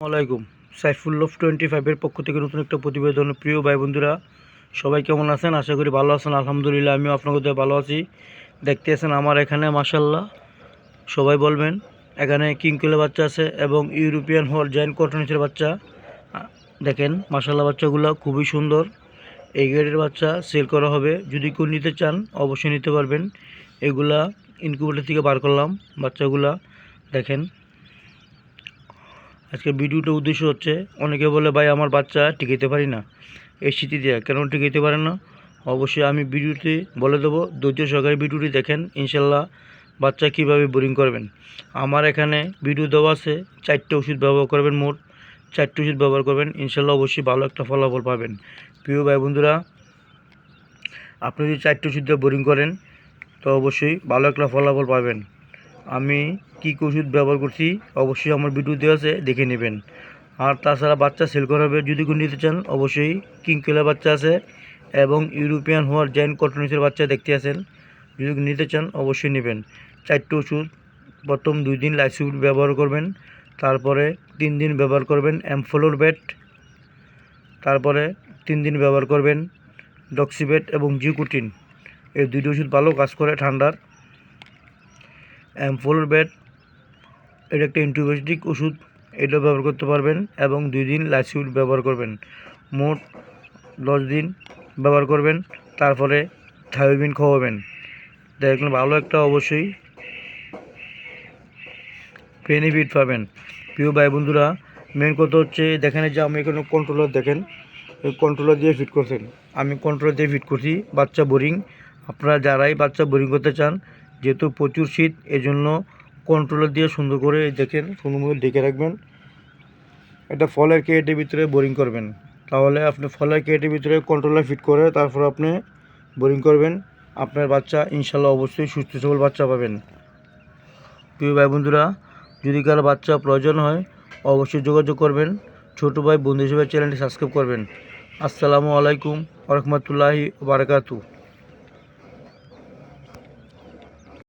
আসসালামাইকুম সাইফুল্লভ টোয়েন্টি ফাইভের পক্ষ থেকে নতুন একটা প্রতিবেদন। প্রিয় ভাই বন্ধুরা, সবাই কেমন আছেন? আশা করি ভালো আছেন। আলহামদুলিল্লাহ, আমিও আপনাদের ভালো আছি। দেখতে আছেন আমার এখানে মাসাল্লাহ সবাই বলবেন, এখানে কিংকুলের বাচ্চা আছে এবং ইউরোপিয়ান হল জয়েন্ট কটনিসের বাচ্চা। দেখেন মাসাল্লাহ বাচ্চাগুলো খুবই সুন্দর। এই গ্রেডের বাচ্চা সেল করা হবে। যদি কেউ নিতে চান, অবশ্যই নিতে পারবেন। এগুলা ইনকিউবেটর থেকে বার করলাম বাচ্চাগুলা। দেখেন আজকে ভিডিওটার উদ্দেশ্য হচ্ছে, অনেকে বলে, ভাই, আমার বাচ্চা টিকাইতে পারি না। এই স্মৃতি দেওয়া কেন টিকাইতে পারে না? অবশ্যই আমি ভিডিওতে বলে দেবো, ধৈর্য সহকারে ভিডিওটি দেখেন ইনশাল্লাহ বাচ্চা কীভাবে বোরিং করবেন। আমার এখানে ভিডিও দেওয়া আছে, চারটে ওষুধ ব্যবহার করবেন মোট, চারটে ওষুধ ব্যবহার করবেন ইনশাল্লাহ অবশ্যই ভালো একটা ফলাফল পাবেন। প্রিয় ভাই বন্ধুরা, আপনি যদি চারটে ওষুধ দিয়ে বোরিং করেন, তো অবশ্যই ভালো একটা ফলাফল পাবেন। আমি কী ওষুধ ব্যবহার করছি, অবশ্যই আমার ভিডিও দেওয়া আছে, দেখে নেবেন। আর তাছাড়া বাচ্চা সেল করা হবে, যদি কোনো নিতে চান, অবশ্যই কিংকেলা বাচ্চা আছে এবং ইউরোপিয়ান হওয়ার জেন কটনিসের বাচ্চা দেখতে আছেন। যদি নিতে চান, অবশ্যই নেবেন। চারটে ওষুধ, প্রথম দুই দিন লাইসিউড ব্যবহার করবেন, তারপরে তিন দিন ব্যবহার করবেন অ্যামফোলোর বেট তারপরে তিন দিন ব্যবহার করবেন ডক্সিবেট এবং জিকুটিন এই দুটি ওষুধ ভালো কাজ করে ঠান্ডার। অ্যামফোলোর বেট এটা একটা অ্যান্টিবায়োটিক ওষুধ, এটা ব্যবহার করতে পারবেন এবং দুই দিন লাইসিউড ব্যবহার করবেন। মোট দশ দিন ব্যবহার করবেন তারপরে থায়োবিন খাওয়াবেন দেখলেন ভালো একটা অবশ্যই বেনিফিট পাবেন। প্রিয় ভাই বন্ধুরা মেন কথা হচ্ছে, দেখেন যে আমি এখানে কন্ট্রোলার দেখেন কন্ট্রোলার দিয়ে ফিট করছেন। আমি কন্ট্রোলার দিয়ে ফিট করছি, বাচ্চা বোরিং আপনারা যারাই বাচ্চা বোরিং করতে চান, যেহেতু প্রচুর শীত, এজন্য কন্ট্রোলার দিয়ে সুন্দর করে দেখেন, সুন্দর মতো ডেকে রাখবেন। এটা ফলের কেটের ভিতরে বোরিং করবেন। তাহলে আপনি ফলের কেটের ভিতরে কন্ট্রোলার ফিট করে তারপর আপনি বোরিং করবেন। আপনার বাচ্চা ইনশাল্লাহ অবশ্যই সুস্থ সবল বাচ্চা পাবেন। প্রিয় ভাই বন্ধুরা, যদি কারও বাচ্চা প্রয়োজন হয়, অবশ্যই যোগাযোগ করবেন। ছোটো ভাই বন্ধু হিসেবে চ্যানেলটি সাবস্ক্রাইব করবেন। আসসালামু আলাইকুম রহমতুল্লাহি বারাকাতু